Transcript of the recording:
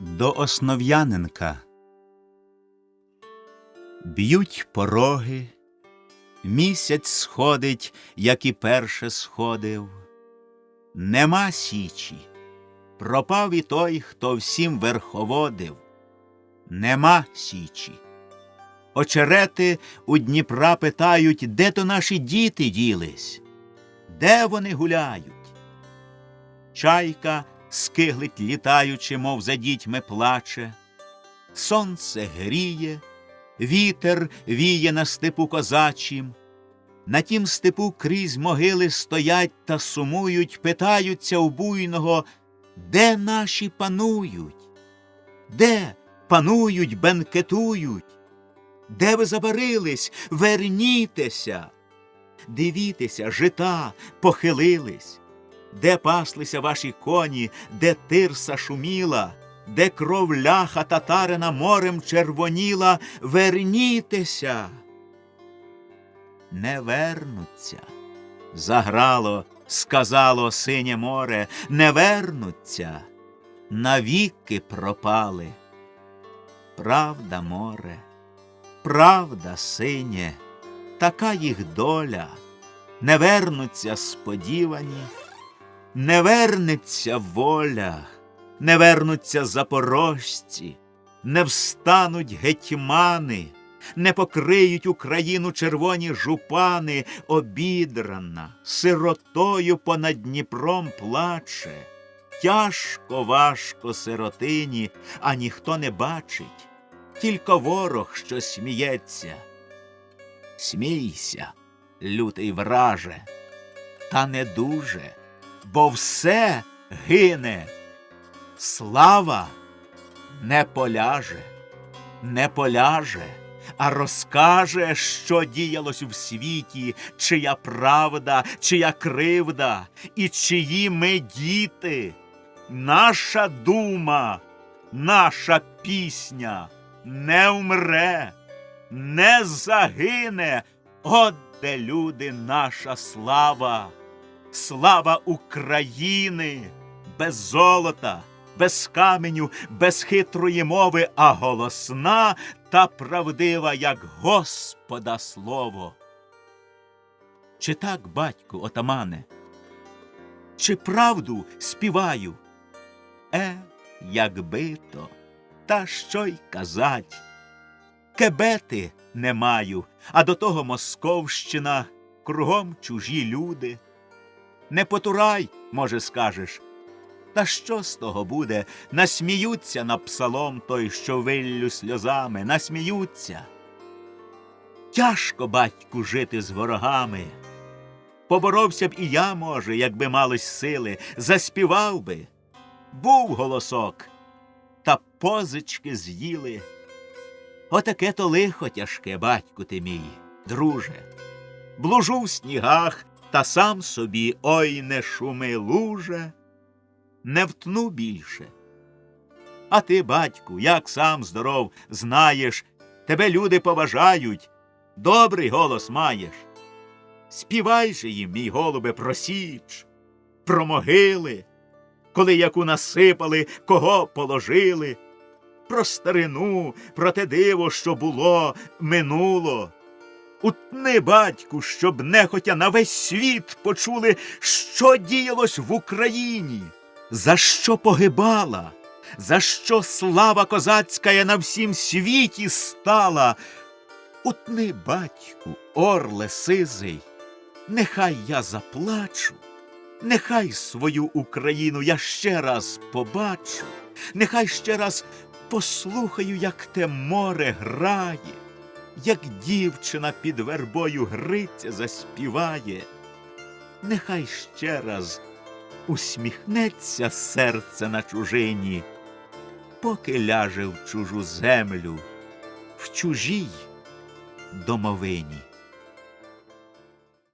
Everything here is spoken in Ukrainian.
До Основ'яненка Б'ють пороги, місяць сходить, як і перше сходив. Нема січі, пропав і той, хто всім верховодив. Нема січі. Очерети у Дніпра питають, де то наші діти ділись, де вони гуляють. Чайка скиглить літаючи, мов за дітьми плаче. Сонце гріє, вітер віє на степу козачім. На тім степу крізь могили стоять та сумують, питаються у буйного, де наші панують, де панують, бенкетують, де ви забарились, вернітеся, дивітеся, жита похилились. Де паслися ваші коні, де тирса шуміла, де кров ляха татарина морем червоніла, вернітеся. Не вернуться. Заграло, сказало синє море, не вернуться, навіки пропали. Правда, море, правда, синє, така їх доля, не вернуться сподівані. Не вернеться воля, не вернуться запорожці, не встануть гетьмани, не покриють Україну червоні жупани, обідрана, сиротою понад Дніпром плаче. Тяжко, важко сиротині, а ніхто не бачить, тільки ворог, що сміється. Смійся, лютий враже, та не дуже бо все гине. Слава не поляже, не поляже, а розкаже, що діялось в світі, чия правда, чия кривда, і чиї ми діти. Наша дума, наша пісня не вмре, не загине. От де люди наша слава слава України, без золота, без каменю, без хитрої мови, а голосна та правдива, як Господа слово. Чи так, батьку, отамане? Чи правду співаю? Е, якби то, та що й казать. Кебети не маю, а до того Московщина, кругом чужі люди. Не потурай, може, скажеш. Та що з того буде? Насміються на псалом той, що виллю сльозами, насміються. Тяжко, батьку, жити з ворогами. Поборовся б і я, може, якби малось сили, заспівав би. Був голосок, та позички з'їли. Отаке то лихо тяжке, батьку ти мій, друже. Блужу в снігах, та сам собі ой не шуми луже, не втну більше. А ти, батьку, як сам здоров, знаєш, тебе люди поважають, добрий голос маєш. Співай же їм, мій голубе, про січ, про могили, коли яку насипали, кого положили, про старину, про те диво, що було, минуло. Утни, батьку, щоб нехотя на весь світ почули, що діялось в Україні, за що погибала, за що слава козацька на всім світі стала. Утни, батьку, орле сизий, нехай я заплачу, нехай свою Україну я ще раз побачу, нехай ще раз послухаю, як те море грає як дівчина під вербою гриця заспіває, нехай ще раз усміхнеться серце на чужині, поки ляже в чужу землю, в чужій домовині.